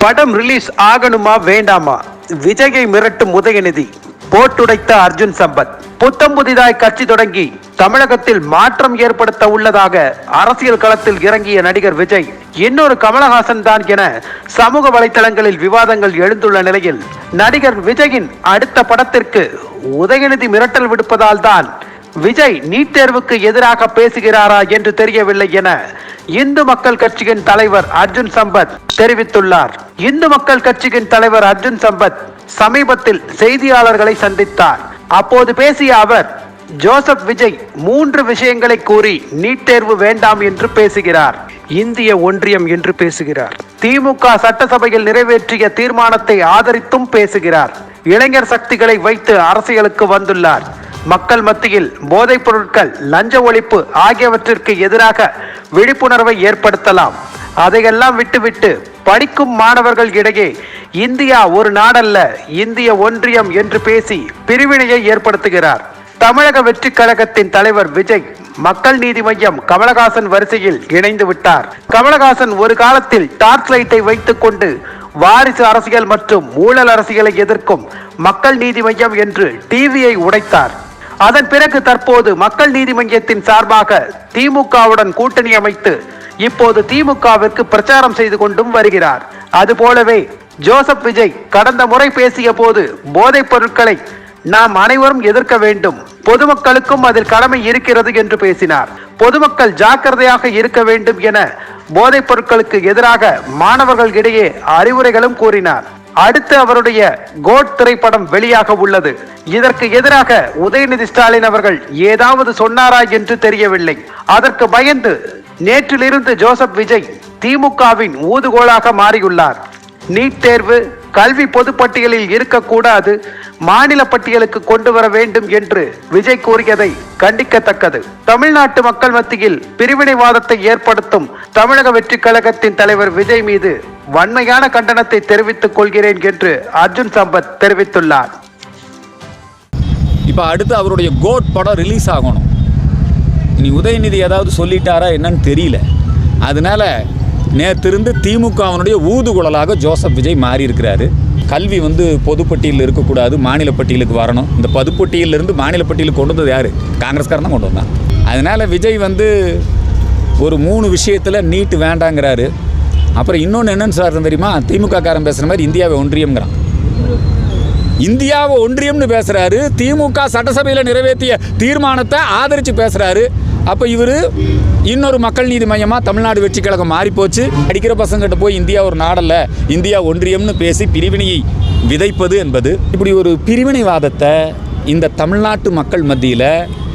படம் ரிலீஸ் ஆகணுமா வேண்டாமா? விஜயை மிரட்டும் உதயநிதி. போட்டுடைத்த அர்ஜுன் சம்பத். புத்தம் புதிதாய் கட்சி தொடங்கி தமிழகத்தில் மாற்றம் ஏற்படுத்த உள்ளதாக அரசியல் களத்தில் இறங்கிய நடிகர் விஜய் இன்னொரு கமலஹாசன் தான் என சமூக வலைதளங்களில் விவாதங்கள் எழுந்துள்ள நிலையில் நடிகர் விஜயின் அடுத்த படத்திற்கு உதயநிதி மிரட்டல் விடுப்பதால் தான் விஜய் நீட் தேர்வுக்கு எதிராக பேசுகிறாரா என்று தெரியவில்லை என இந்து மக்கள் கட்சியின் தலைவர் அர்ஜுன் சம்பத் தெரிவித்துள்ளார். இந்து மக்கள் கட்சியின் தலைவர் அர்ஜுன் சம்பத் சமீபத்தில் செய்தியாளர்களை சந்தித்தார். அப்போது பேசிய அவர் ஜோசப் விஜய் மூன்று விஷயங்களை கூறி நீட் தேர்வு வேண்டாம் என்று பேசுகிறார். இந்திய ஒன்றியம் என்று பேசுகிறார். திமுக சட்டசபையில் நிறைவேற்றிய தீர்மானத்தை ஆதரித்தும் பேசுகிறார். இளைஞர் சக்திகளை வைத்து அரசியலுக்கு வந்துள்ளார். மக்கள் மத்தியில் போதைப் பொருட்கள் லஞ்ச ஒழிப்பு ஆகியவற்றிற்கு எதிராக விழிப்புணர்வை ஏற்படுத்தலாம். அதையெல்லாம் விட்டுவிட்டு படிக்கும் மாணவர்கள் இடையே இந்தியா ஒரு நாடல்ல இந்திய ஒன்றியம் என்று பேசி பிரிவினையை ஏற்படுத்துகிறார். தமிழக வெற்றி கழகத்தின் தலைவர் விஜய் மக்கள் நீதி மையம் கமலஹாசன் வரிசையில் இணைந்து விட்டார். கமலஹாசன் ஒரு காலத்தில் டார்ச் லைட்டை வைத்துக் கொண்டு வாரிசு அரசியல் மற்றும் ஊழல் அரசியலை எதிர்க்கும் மக்கள் நீதி மையம் என்று டிவியை உடைத்தார். அதன் பிறகு தற்போது மக்கள் நீதி மையத்தின் சார்பாக திமுகவுடன் கூட்டணி அமைத்து இப்போது திமுகவிற்கு பிரச்சாரம் செய்து கொண்டும் வருகிறார். அதுபோலவே ஜோசப் விஜய் கடந்த முறை பேசிய போது போதைப் பொருட்களை நாம் அனைவரும் எதிர்க்க வேண்டும். பொதுமக்களுக்கும் அதில் கடமை இருக்கிறது என்று பேசினார். பொதுமக்கள் ஜாக்கிரதையாக இருக்க வேண்டும் என போதைப் பொருட்களுக்கு எதிராக மாணவர்கள் இடையே அறிவுரைகளும் கூறினார். அடுத்து அவருடைய கோட் திரைப்படம் வெளியாக உள்ளது. இதற்கு எதிராக உதயநிதி ஸ்டாலின் அவர்கள் ஏதாவது சொன்னாரா என்று தெரியவில்லை. அதற்கு பயந்து நேற்றிலிருந்து ஜோசப் விஜய் திமுகவின் ஊதுகோலாக மாறியுள்ளார். நீட் தேர்வு கல்வி பொதுப்பட்டியலில் இருக்கக்கூடாது. மாநில பட்டியலுக்கு கொண்டு வர வேண்டும் என்று விஜய் கூறியதை கண்டிக்கத்தக்கது. தமிழ்நாட்டு மக்கள் மத்தியில் பிரிவினைவாதத்தை ஏற்படுத்தும் தமிழக வெற்றி கழகத்தின் தலைவர் விஜய் மீது வன்மையான கண்டனத்தை தெரிவித்துக் கொள்கிறேன் என்று அர்ஜுன் சம்பத் தெரிவித்துள்ளார். இப்போ அடுத்து அவருடைய கோட் படம் ரிலீஸ் ஆகணும். இனி உதயநிதி ஏதாவது சொல்லிட்டாரா என்னன்னு தெரியல. அதனால நேற்றிருந்து திமுகவினுடைய ஊதுகுழலாக ஜோசப் விஜய் மாறி இருக்கிறாரு கல்வி வந்து பொதுப்பட்டியலில் இருக்கக்கூடாது மாநில பட்டியலுக்கு வரணும். இந்த பொதுப்பட்டியலிருந்து மாநில பட்டியலுக்கு கொண்டு வந்தது யார்? காங்கிரஸ்காரன் தான் கொண்டு வந்தான். அதனால் விஜய் வந்து ஒரு மூணு விஷயத்தில் நீட்டு வேண்டாங்கிறாரு. அப்புறம் இன்னொன்று என்னன்னு சார் தெரியுமா? திமுக காரன் பேசுகிற மாதிரி இந்தியாவை ஒன்றியம்ங்கிறான். இந்தியாவை ஒன்றியம்னு பேசுகிறாரு திமுக சட்டசபையில் நிறைவேற்றிய தீர்மானத்தை ஆதரித்து பேசுகிறாரு அப்போ இவர் இன்னொரு மக்கள் நீதி மையமாக தமிழ்நாடு வெற்றி கழகம் மாறிப்போச்சு. அடிக்கிற பசங்கிட்ட போய் இந்தியா ஒரு நாடல்ல இந்தியா ஒன்றியம்னு பேசி பிரிவினையை விதைப்பது என்பது. இப்படி ஒரு பிரிவினைவாதத்தை இந்த தமிழ்நாட்டு மக்கள் மத்தியில்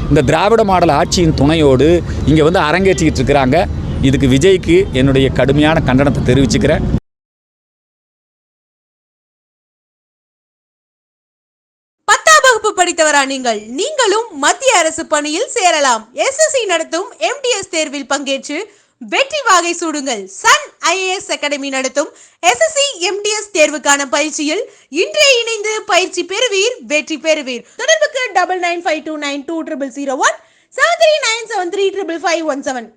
இந்த திராவிட மாடல் ஆட்சியின் துணையோடு இங்கே வந்து அரங்கேற்றிக்கிட்டு இருக்கிறாங்க. இதுக்கு விஜய்க்கு என்னுடைய கடுமையான கண்டனத்தை தெரிவிச்சுக்கிறேன். பத்தாம் வகுப்பு படித்தவரா நீங்கள்? நீங்களும் மத்திய அரசு பணியில் சேரலாம். எஸ்எஸ்சி நடத்தும் எம்டிஎஸ் தேர்வில் பங்கேற்று வெற்றி வாகை சூடுங்கள். சன் ஐஏஎஸ் அகாடமி நடத்தும் எஸ்எஸ்சி எம்டிஎஸ் தேர்வுக்கான பயிற்சியில் இன்றே இணைந்து பயிற்சி பெறுவீர் வெற்றி பெறுவீர். தொடர்புக்கு double nine five two nine two triple zero one seven three nine seven three triple five one seven